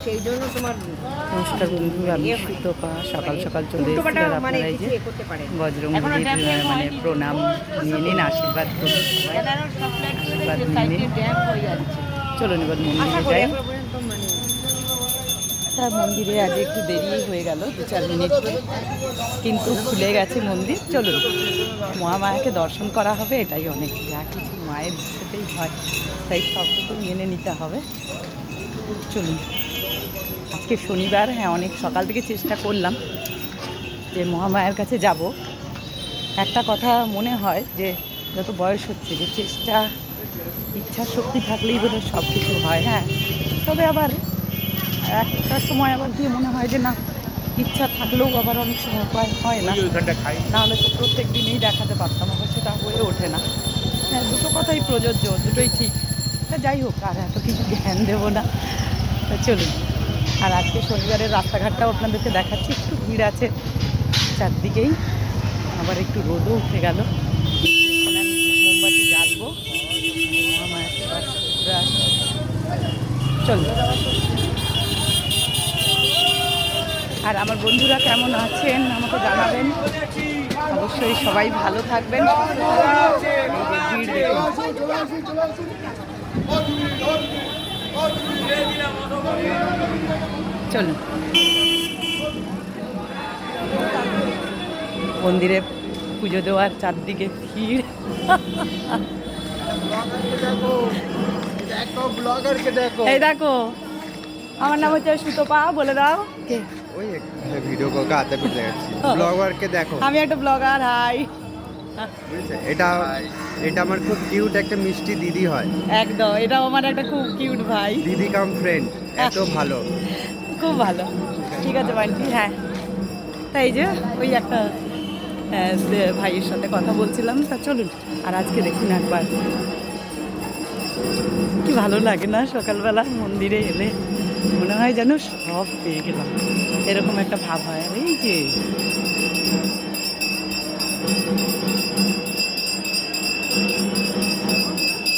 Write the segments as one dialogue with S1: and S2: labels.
S1: সেই জন্য তোমার
S2: নমস্কার বন্ধুরা আমি সুতপা। সকাল সকাল চলে এসেছি আর
S1: মানে
S2: আপনারা এই যে আহ, মানে প্রণাম নিয়ে নিন আশীর্বাদ করুন। আশীর্বাদ নিয়ে নিন। চলুন এবার মন্দিরে যাই।
S1: মানে
S2: তার মন্দিরে আজ একটু দেরি হয়ে গেল দু চার মিনিট কিন্তু খুলে গেছে মন্দির। চলুন মহামায়াকে দর্শন করা হবে এটাই অনেক যা কিছু মায়ের ইচ্ছেতেই হয় তাই সবটুকু মেনে নিতে হবে। চলুন। আজকে শনিবার হ্যাঁ অনেক সকাল থেকে চেষ্টা করলাম যে মহামায়ার কাছে যাব। একটা কথা মনে হয় যে যত বয়স হচ্ছে যে চেষ্টা ইচ্ছা শক্তি থাকলেই বোধহয় সব কিছু হয় হ্যাঁ। তবে আবার একটা সময় আবার দিয়ে মনে হয় যে না ইচ্ছা থাকলেও আবার অনেক সময় উপায় হয় না। নাহলে তো প্রত্যেক দিনই দেখাতে পারতাম আবার সেটা হয়ে ওঠে না। হ্যাঁ দুটো কথাই প্রযোজ্য দুটোই ঠিক। তা যাই হোক আর এত কিছু জ্ঞান দেবো না। তা চলুন। আর আজকে শনিবারের রাস্তাঘাটটাও আপনাদেরকে দেখাচ্ছি। একটু ভিড় আছে চারদিকেই। আবার একটু রোদও উঠে গেল। চলুন আর আমার বন্ধুরা কেমন আছেন? আমাকে জানাবেন। অবশ্যই সবাই ভালো থাকবেন। চলুন। মন্দিরে পুজো দেওয়ার চারদিকে ভিড়।
S3: দেখো
S2: এই দেখো আমার নাম হচ্ছে সুতপা বলে দাও। কে?
S3: ওই ভিডিও করতে যাচ্ছি ব্লগারকে দেখো।
S2: আমি একটা ব্লগার হাই।
S3: এটা এটা আমার খুব কিউট একটা মিষ্টি দিদি হয়।
S2: একদম এটাও আমার একটা খুব কিউট ভাই।
S3: দিদি কাম ফ্রেন্ড এত ভালো।
S2: খুব ভালো। ঠিক আছে বান্টি হ্যাঁ। তাই যে ওই একটা ভাইয়ের সাথে কথা বলছিলাম তা চলুন আর আজকে দেখুন একবার। কি ভালো লাগে না সকালবেলা মন্দিরে এলে। মনে হয় যেন সব পেয়ে গেলাম। এরকম একটা ভাব হয়। আর এই যে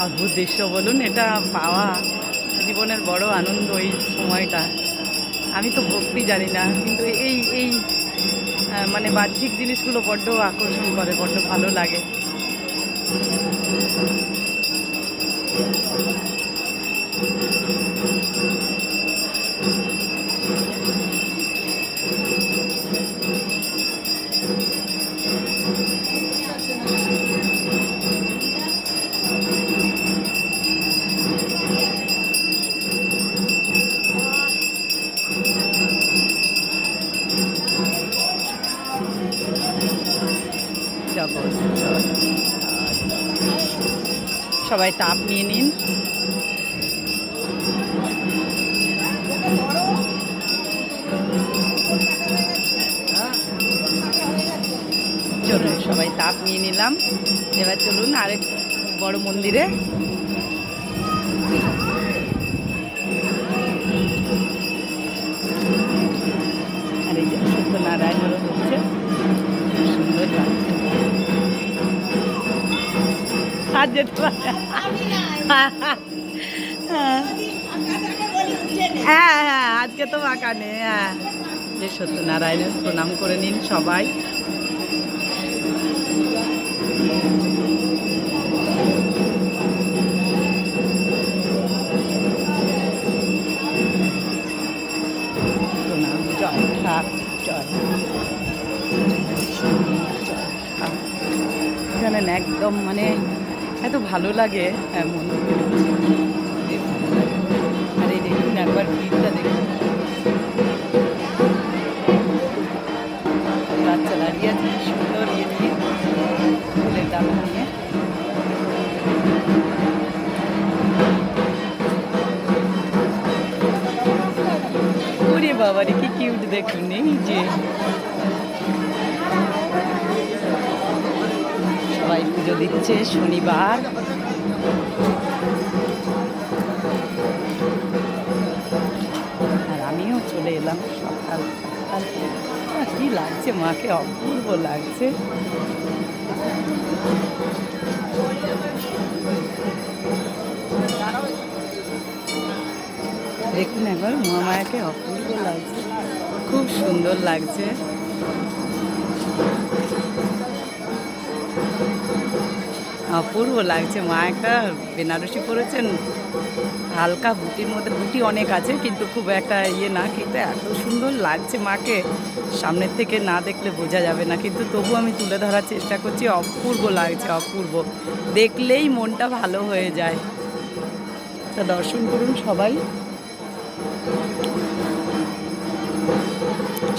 S2: অদ্ভুত দৃশ্য বলুন এটা পাওয়া জীবনের বড় আনন্দ এই সময়টা। আমি তো ভক্তি জানি না, কিন্তু এই এই মানে বাহ্যিক জিনিসগুলো বড্ড আকর্ষণ করে, বড্ড ভালো লাগে। সবাই তাপ নিয়ে নিন। চলুন, সবাই তাপ নিয়ে নিলাম। এবার চলুন আরেক বড় মন্দিরে। আর, এই যে সত্যনারায়ণেরও আর যেতে হ্যাঁ হ্যাঁ আজকে তো ফাঁকা নেই হ্যাঁ। যে সত্যনারায়ণের প্রণাম করে নিন সবাই। প্রণাম, জয় ঠাক জয় এখানে একদম মানে এত ভালো লাগে। হ্যাঁ মন্দিরে আর এই দেখুন একবার ভিড়টা দেখুন। বাচ্চা দাঁড়িয়ে আছে সুন্দর ইয়ে নিয়ে ফুলের ডালা নিয়ে ওরে বাবারে, কি কিউট দেখুন, এই যে। পুজো দিচ্ছে শনিবার। আর আমিও চলে এলাম সকাল সকাল। কি লাগছে মাকে? অপূর্ব লাগছে। দেখুন একবার মহামায়াকে অপূর্ব লাগছে। খুব সুন্দর লাগছে। অপূর্ব লাগছে। মা একটা বেনারসি পরেছেন, হালকা বুটির মধ্যে, বুটি অনেক আছে, কিন্তু খুব একটা ইয়ে না, কিন্তু এত সুন্দর লাগছে মাকে। সামনের থেকে না দেখলে বোঝা যাবে না, কিন্তু তবু আমি তুলে ধরার চেষ্টা করছি। অপূর্ব লাগছে, অপূর্ব। দেখলেই মনটা ভালো হয়ে যায়। তা দর্শন করুন সবাই।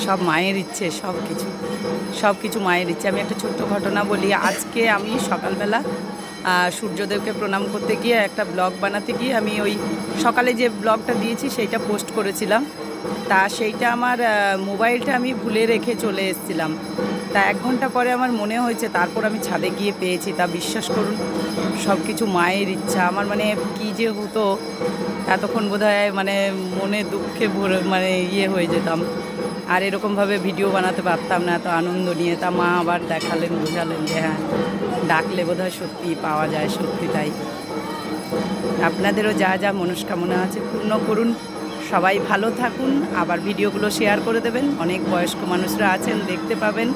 S2: সব মায়ের ইচ্ছে, সব কিছু। সব কিছু মায়ের ইচ্ছে। আমি একটা ছোট্ট ঘটনা বলি। আজকে আমি সকালবেলা সূর্যদেবকে প্রণাম করতে গিয়ে একটা ব্লগ বানাতে গিয়ে আমি ওই সকালে যে ব্লগটা দিয়েছি, সেইটা পোস্ট করেছিলাম। তা সেইটা আমার মোবাইলটা আমি ভুলে রেখে চলে এসেছিলাম। তা এক ঘণ্টা পরে আমার মনে হয়েছে, তারপর আমি ছাদে গিয়ে পেয়েছি। তা বিশ্বাস করুন, সব কিছু মায়ের ইচ্ছা। আমার মানে কী যে হতো, এতক্ষণ বোধ মানে মনে দুঃখে ভরে মানে ইয়ে হয়ে যেতাম। আর এরকমভাবে ভিডিও বানাতে পারতাম না, এত আনন্দ নিয়ে। তা মা আবার দেখালেন, বোঝালেন যে হ্যাঁ ডাকলে বোধহয় সত্যি পাওয়া যায়, সত্যি তাই। আপনাদেরও যা যা মনস্কামনা আছে পূর্ণ করুন। সবাই ভালো থাকুন, আবার ভিডিওগুলো শেয়ার করে দেবেন। অনেক বয়স্ক মানুষরা আছেন, দেখতে পাবেন।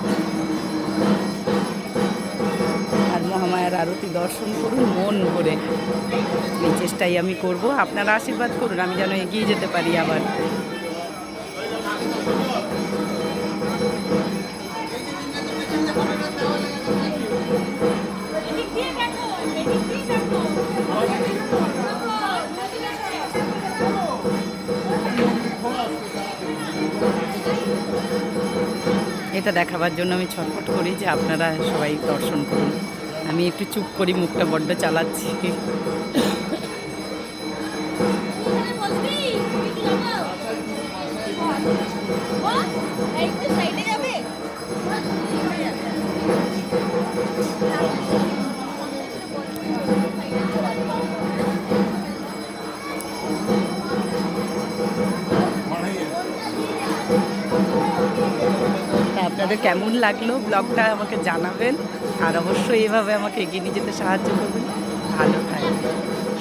S2: আর মহামায়ার আরতি দর্শন করুন, মন ভরে। এই চেষ্টাই আমি করব। আপনারা আশীর্বাদ করুন, আমি যেন এগিয়ে যেতে পারি আবার। এটা দেখাবার জন্য আমি ছটফট করি যে আপনারা সবাই দর্শন করুন। আমি একটু চুপ করি, মুখটা বড্ড চালাচ্ছি।
S1: সাইডে
S2: আপনাদের কেমন লাগল ব্লগটা আমাকে জানাবেন? আর অবশ্যই এভাবে আমাকে এগিয়ে নিয়ে যেতে সাহায্য করবেন। ভালো থাকুন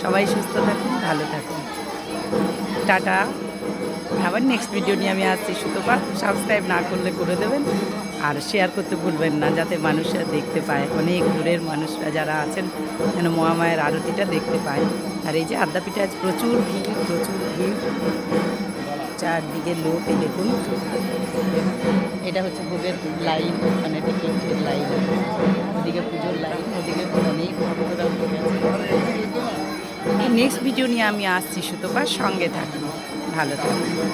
S2: সবাই সুস্থ থাকুন, ভালো থাকুন। টাটা। আবার নেক্সট ভিডিও নিয়ে আমি আসছি, সুতপা। সাবস্ক্রাইব না করলে করে দেবেন। আর শেয়ার করতে ভুলবেন না, যাতে মানুষরা দেখতে পায়। অনেক দূরের মানুষরা যারা আছেন, যেন মহামায়ের আরতিটা দেখতে পায়। আর এই যে আদ্যাপীঠে আজ প্রচুর ভিড় প্রচুর ভিড়। চারদিকে লোক এই দেখুন। এটা হচ্ছে ভোগের লাইন মানে টিকিটের লাইন। ওদিকে পুজোর লাইন ওদিকে অনেক নেক্সট ভিডিও নিয়ে আমি আসছি সুতপার সঙ্গে থাকব ভালো থাকুন।